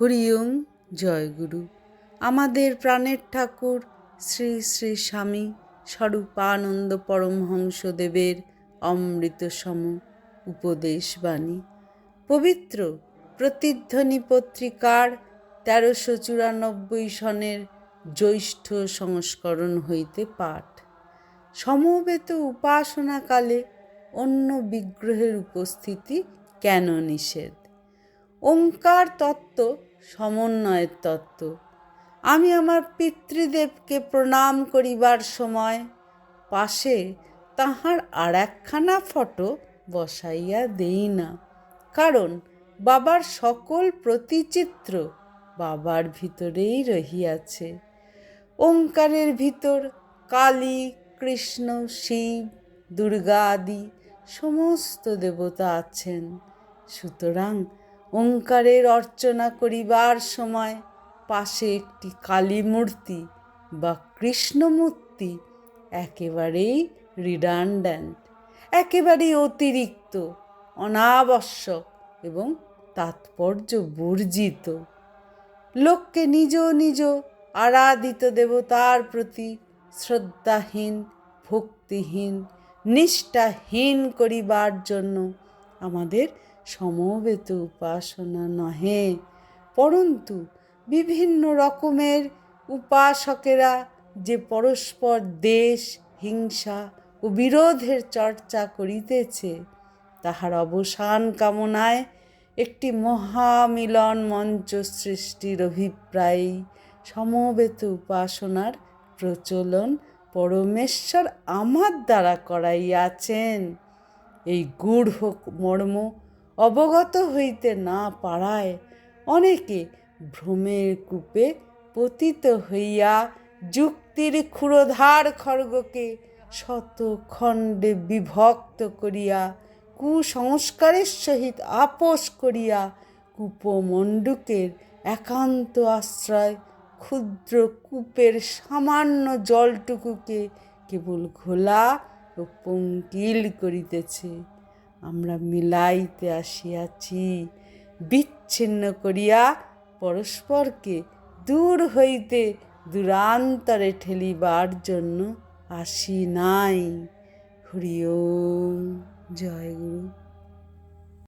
হরিওং জয়গুরু আমাদের প্রাণের ঠাকুর শ্রী শ্রী স্বামী স্বরূপানন্দ পরমহংসদেবের অমৃতসম উপদেশবাণী। পবিত্র প্রতিধ্বনি পত্রিকার তেরোশো চুরানব্বই সনের জ্যৈষ্ঠ সংস্করণ হইতে পাঠ। সমবেত উপাসনাকালে অন্য বিগ্রহের উপস্থিতি কেন নিষেধ? ওঙ্কার তত্ত্ব, সমন্বয়ের তত্ত্ব। আমি আমার পিতৃদেবকে প্রণাম করিবার সময় পাশে তাহার আর একখানা ফটো বসাইয়া দেই না, কারণ বাবার সকল প্রতিচিত্র বাবার ভিতরেই রহিয়াছে। ওঙ্কারের ভিতর কালী, কৃষ্ণ, শিব, দুর্গা আদি সমস্ত দেবতা আছেন। সুতরাং ওঙ্কারের অর্চনা করিবার সময় পাশে একটি কালী মূর্তি বা কৃষ্ণমূর্তি একেবারেই রিডান্ড্যান্ট একেবারেই অতিরিক্ত, অনাবশ্যক এবং তাৎপর্য বর্জিত লোককে নিজ নিজ আরাধিত দেবতার প্রতি শ্রদ্ধাহীন, ভক্তিহীন, নিষ্ঠাহীন করিবার জন্য আমাদের সমবেত উপাসনা নহে, পরন্তু বিভিন্ন রকমের উপাসকেরা যে পরস্পর দেশ, হিংসা ও বিরোধের চর্চা করিতেছে, তাহার অবসান কামনায় একটি মহামিলন মঞ্চ সৃষ্টির অভিপ্রায়েই সমবেত উপাসনার প্রচলন পরমেশ্বর আমার দ্বারা করাইয়াছেন। এই গূঢ় মর্ম অবগত হইতে না পারায় অনেকে ভ্রমের কূপে পতিত হইয়া যুক্তির ক্ষুরধার খড়গকে শত খণ্ডে বিভক্ত করিয়া, কুসংস্কারের সহিত আপোষ করিয়া কূপমণ্ডুকের একান্ত আশ্রয় ক্ষুদ্র কূপের সামান্য জলটুকুকে কেবল ঘোলা ও পঙ্কিল করিতেছে। আমরা মিলাইতে আসিয়াছি, বিচ্ছিন্ন করিয়া পরস্পরকে দূর হইতে দূরান্তরে ঠেলিবার জন্য আসি নাই। হরিও জয় গুরু।